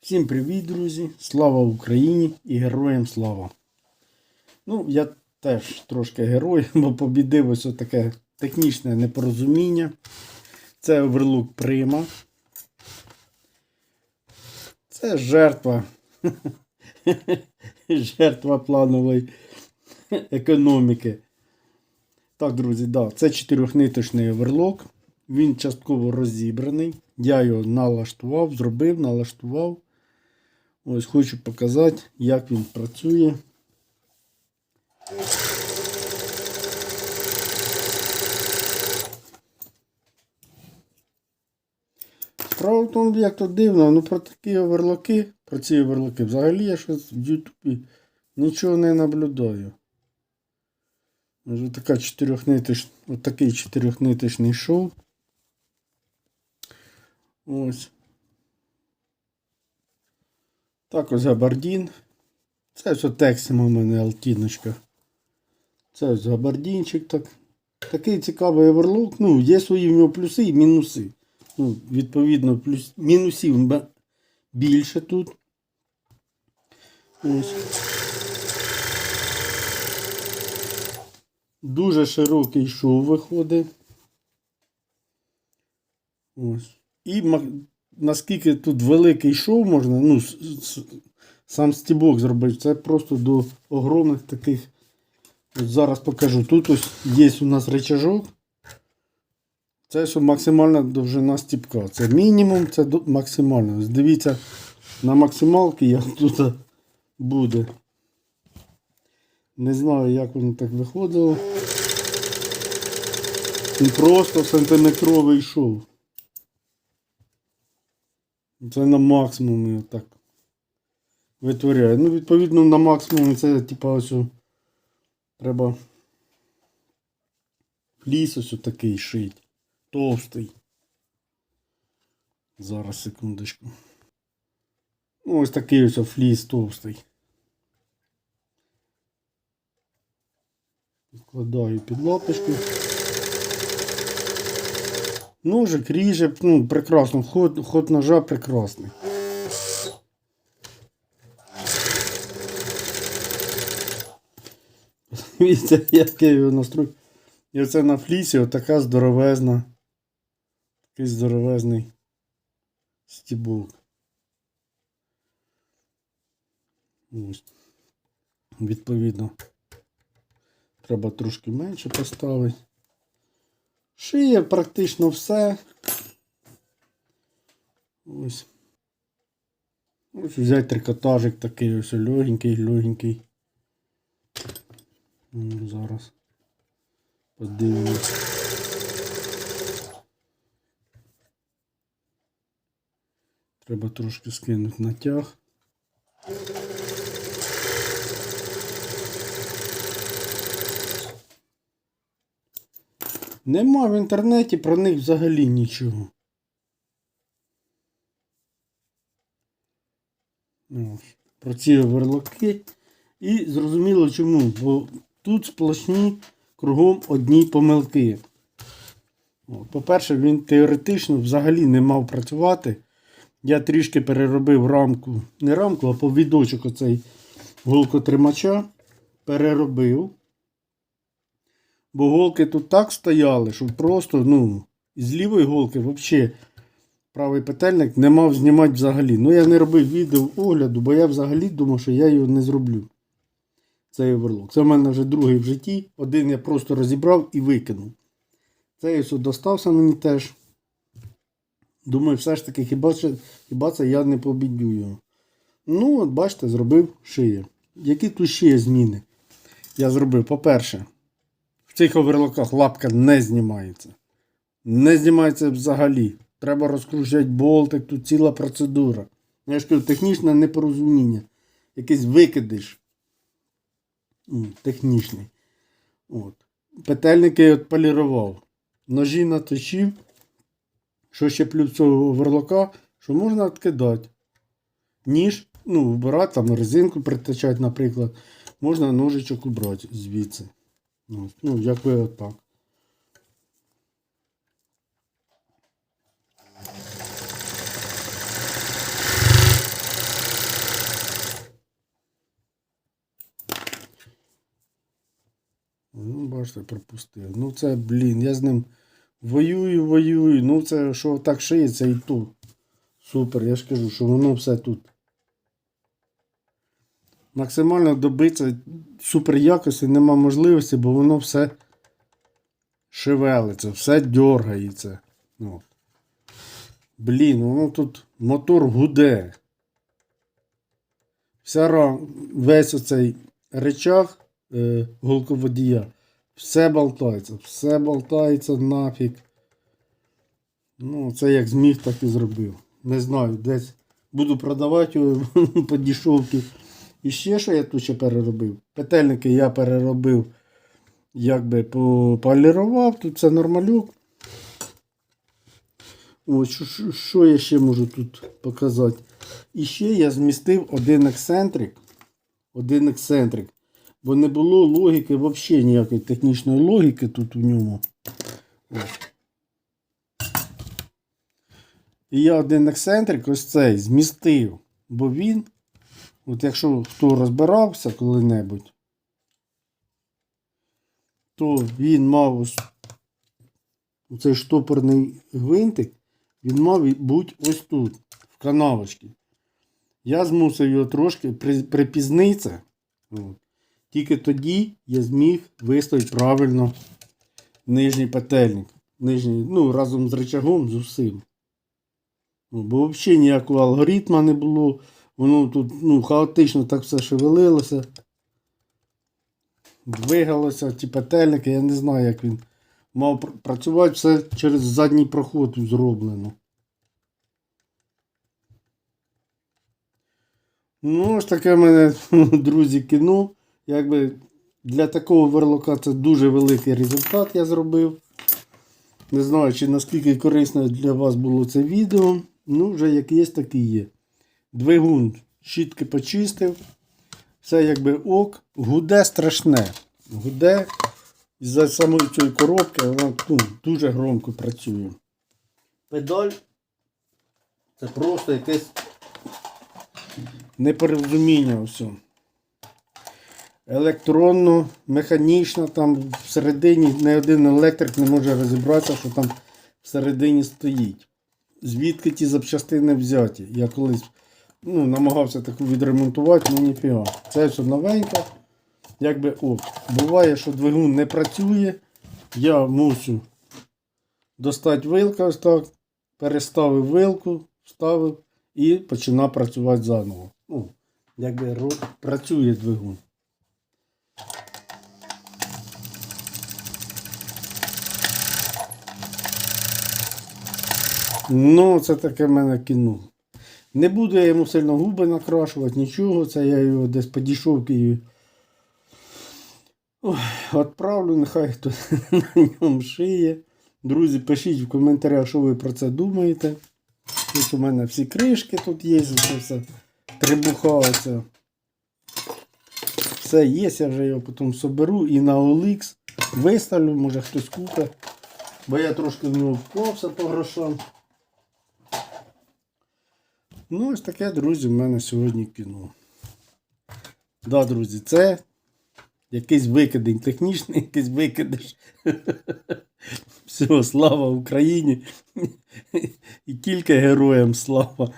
Всім привіт, друзі! Слава Україні і героям слава! Ну, я теж трошки герой, бо побідив ось таке технічне непорозуміння. Це оверлук Прима. Це жертва. Жертва планової економіки. Так, друзі, да, це чотирьохниточний оверлок. Він частково розібраний. Я його налаштував, зробив, налаштував. Ось хочу показати, як він працює. Справа в тому, як то дивно, ну про такі оверлоки, про ці оверлоки, взагалі я щось в Ютубі нічого не наблюдаю. Ось така чотирьохнитич, отакий чотирьохниточний шов. Ось. Так ось габардін. Це ось Тексима у мене алтіночка. Це ось габардінчик. Так. Такий цікавий оверлок. Ну, є свої в нього плюси і мінуси. Ну, відповідно, плюс, мінусів більше тут. Ось. Дуже широкий шов виходить. Ось. І наскільки тут великий шов можна, ну, сам стібок зробити, це просто до огромних таких. От зараз покажу. Тут ось є у нас рычажок. Це що максимальна довжина стіпка. Це мінімум, це максимально. Ось Дивіться на максималки, як тут буде. Не знаю, як воно так виходило. Він просто сантиметровий йшов. Це на максимумі отак витворяє. Ну, відповідно, на максимумі це типа ось треба фліс ось такий шить. Товстий. Зараз секундочку. Ну, ось такий ось фліс товстий. Вкладаю під лапочку. Ножик ріже, ну, прекрасно, ход, ход ножа прекрасний. Дивіться, як його настрою. І оце на флісі отака здоровезна. Такий здоровезний стібок. Ось. Відповідно. Треба трошки менше поставити. Шиє практично все. Ось. Ось взяти трикотажик такий ось легенький, легенький. Ну, Зараз. Подивимось. Треба трошки скинути натяг. Нема в інтернеті про них взагалі нічого. Про ці оверлоки. І зрозуміло чому. Бо тут сплошні кругом одні помилки. По-перше, він теоретично взагалі не мав працювати. Я трішки переробив рамку, не рамку, а повідочок оцей голкотримача. Переробив. Бо голки тут так стояли, що просто, ну, з лівої голки взагалі правий петельник не мав знімати взагалі. Ну, я не робив відео огляду, бо я взагалі думав, що я його не зроблю. Цей оверлок. Це в мене вже другий в житті. Один я просто розібрав і викинув. Цей ось достався мені теж. Думаю, все ж таки, хіба, хіба це я не побідю його. Ну, от бачите, зробив шиє. Які тут ще зміни? Я зробив, по-перше, цих оверлоках лапка не знімається. Не знімається взагалі. Треба розкручувати болтик, тут ціла процедура. Я ж кажу, технічне непорозуміння. Якийсь викидиш. Технічний. От. Петельники я полірував. Ножі наточив. Що ще плюс цього оверлока, що можна відкидати. Ніж, ну, вбирати, там резинку притачати, наприклад. Можна ножичок убрати звідси. Ось, ну, якби отак. Ну, бачите, пропустив. Ну це, блін, я з ним воюю, воюю. Ну це що так шиється і тут. Супер, я ж кажу, що воно все тут. Максимально добитися супер якості нема можливості, бо воно все шевелиться, все дергається. Ну. Блін, воно тут мотор гуде. Вся рам, весь оцей речах е, голководія, все болтається, все болтається нафіг. Ну, це як зміг, так і зробив. Не знаю, десь буду продавати його по дішовці. І ще що я тут ще переробив? Петельники я переробив, якби полірував, тут це нормалюк. Ось, що, що, я ще можу тут показати? І ще я змістив один ексцентрик. Один ексцентрик. Бо не було логіки, взагалі ніякої технічної логіки тут у ньому. І я один ексцентрик ось цей змістив. Бо він, от якщо хто розбирався коли-небудь, то він мав ось цей штопорний гвинтик, він мав бути ось тут, в канавочці. Я змусив його трошки припізнитися. Тільки тоді я зміг виставити правильно нижній петельник. Нижній, ну, разом з рычагом, з усім. Ну, бо взагалі ніякого алгоритму не було. Воно тут ну, хаотично так все шевелилося. Двигалося, ті петельники, я не знаю, як він мав працювати все через задній проход зроблено. Ну, ось таке мене, друзі, кіно. Якби для такого верлока це дуже великий результат я зробив. Не знаю, чи наскільки корисне для вас було це відео. Ну, вже як є, так і є. Двигун щітки почистив. Все якби ок. Гуде страшне. Гуде. Із-за самої цієї коробки вона ну, дуже громко працює. Педаль це просто якесь непорозуміння все. Електронно, механічно, там всередині не один електрик не може розібратися, що там всередині стоїть. Звідки ті запчастини взяті? Я колись ну, намагався таку відремонтувати, ну ніфіга. Це все новеньке. Якби о, буває, що двигун не працює. Я мусю достати вилка ось так, переставив вилку, вставив і починав працювати заново. Ну, якби працює двигун. Ну, це таке в мене кіно. Не буду я йому сильно губи накрашувати, нічого. Це я його десь дішовки Ой, відправлю, нехай хто на ньому шиє. Друзі, пишіть в коментарях, що ви про це думаєте. Тут у мене всі кришки тут є, це все трибуха. Все є, я вже його потім соберу і на OLX виставлю, може хтось купить. Бо я трошки в нього вклався по грошам. Ну, ось таке, друзі, в мене сьогодні кіно. Да, друзі, це якийсь викидень, технічний якийсь викидень. Все, слава Україні. І тільки героям слава.